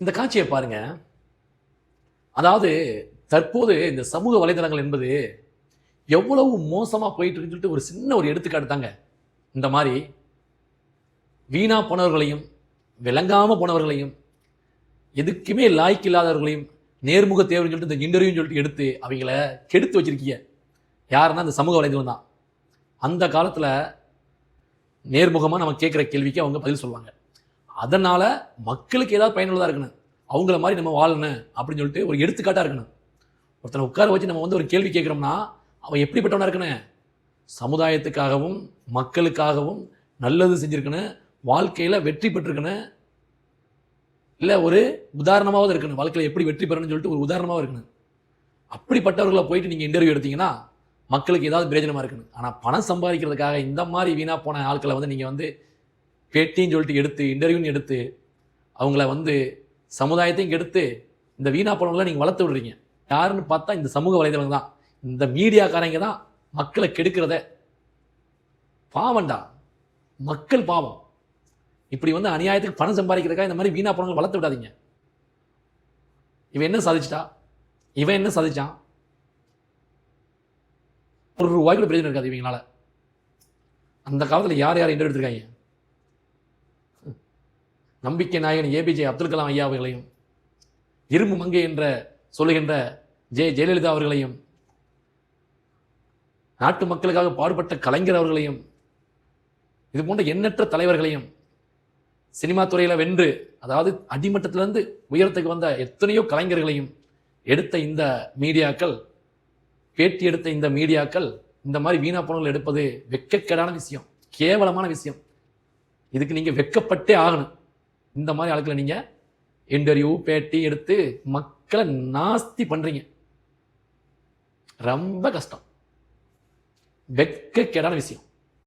இந்த காட்சியை பாருங்க. அதாவது தற்போது இந்த சமூக வலைதளங்கள் என்பது எவ்வளவு மோசமாக போயிட்டு இருக்குன்னு சொல்லிட்டு ஒரு சின்ன ஒரு எடுத்துக்காட்டு தாங்க. இந்த மாதிரி வீணா போனவர்களையும் விளங்காமல் போனவர்களையும் எதுக்குமே லாய்க்கு இல்லாதவர்களையும் நேர்முக தேவைன்னு சொல்லிட்டு இந்த இன்டர்வியூன்னு சொல்லிட்டு எடுத்து அவங்கள கெடுத்து வச்சிருக்கீங்க. யாருன்னா இந்த சமூக வலைதளம் தான். அந்த காலத்தில் நேர்முகமாக நம்ம கேட்குற கேள்விக்கு அவங்க பதில் சொல்லுவாங்க. அதனால் மக்களுக்கு ஏதாவது பயனுள்ளதாக இருக்கணும். அவங்கள மாதிரி நம்ம வாழணும் அப்படின்னு சொல்லிட்டு ஒரு எடுத்துக்காட்டாக இருக்கணும். ஒருத்தனை உட்கார வச்சு நம்ம வந்து ஒரு கேள்வி கேட்குறோம்னா அவன் எப்படிப்பட்டவனாக இருக்கணும்? சமுதாயத்துக்காகவும் மக்களுக்காகவும் நல்லது செஞ்சுருக்கணும் வாழ்க்கையில் வெற்றி பெற்றிருக்கணும். இல்லை ஒரு உதாரணமாவது இருக்கணும். வாழ்க்கையில் எப்படி வெற்றி பெறணும்னு சொல்லிட்டு ஒரு உதாரணமாக இருக்கணும். அப்படிப்பட்டவர்களை போயிட்டு நீங்கள் இன்டர்வியூ எடுத்தீங்கன்னா மக்களுக்கு ஏதாவது பிரயோஜனமாக இருக்கணும். ஆனால் பணம் சம்பாதிக்கிறதுக்காக இந்த மாதிரி வீணாக போன ஆட்களை வந்து நீங்கள் வந்து பேட்டின்னு சொல்லிட்டு எடுத்து இன்டர்வியூன்னு எடுத்து அவங்கள வந்து சமுதாயத்தையும் கெடுத்து இந்த வீணா போனவங்களை நீங்கள் வளர்த்து விடுறீங்க. யாருன்னு பார்த்தா இந்த சமூக வலைதளம் தான். இந்த மீடியாக்காரங்க தான் மக்களை கெடுக்கிறத. பாவம்டா. மக்கள் பாவம். இப்படி வந்து அநியாயத்துக்கு பணம் சம்பாதிக்கிறதுக்காக இந்த மாதிரி வீணா போனவங்களை வளர்த்து விடாதீங்க. இவன் என்ன சாதிச்சிட்டா? இவன் என்ன சாதிச்சான்? ஒரு ரூபாய் கூட இருக்காது இவங்களால. அந்த காலத்தில் யார் யார் இன்டர்வியூ எடுத்திருக்காங்க? நம்பிக்கை நாயகன் ஏபிஜே அப்துல் கலாம் ஐயா அவர்களையும் இரும்பு மங்கை என்ற சொல்லுகின்ற ஜெ ஜெயலலிதா அவர்களையும் நாட்டு மக்களுக்காக பாடுபட்ட கலைஞர் அவர்களையும் இது போன்ற எண்ணற்ற தலைவர்களையும் சினிமா துறையில் வென்று அதாவது அடிமட்டத்திலிருந்து உயரத்துக்கு வந்த எத்தனையோ கலைஞர்களையும் எடுத்த இந்த மீடியாக்கள் பேட்டி எடுத்த இந்த மீடியாக்கள் இந்த மாதிரி வீணா பணங்கள் எடுப்பது வெட்கக்கேடான விஷயம் கேவலமான விஷயம். இதுக்கு நீங்கள் வெட்கப்பட்டே ஆகணும். இந்த மாதிரி ஆளுக்களை நீங்கள் இன்டர்வியூ பேட்டி எடுத்து மக்களை நாஸ்தி பண்ணுறீங்க ரொம்ப கஷ்டம். வெட்கக்கேடான விஷயம்.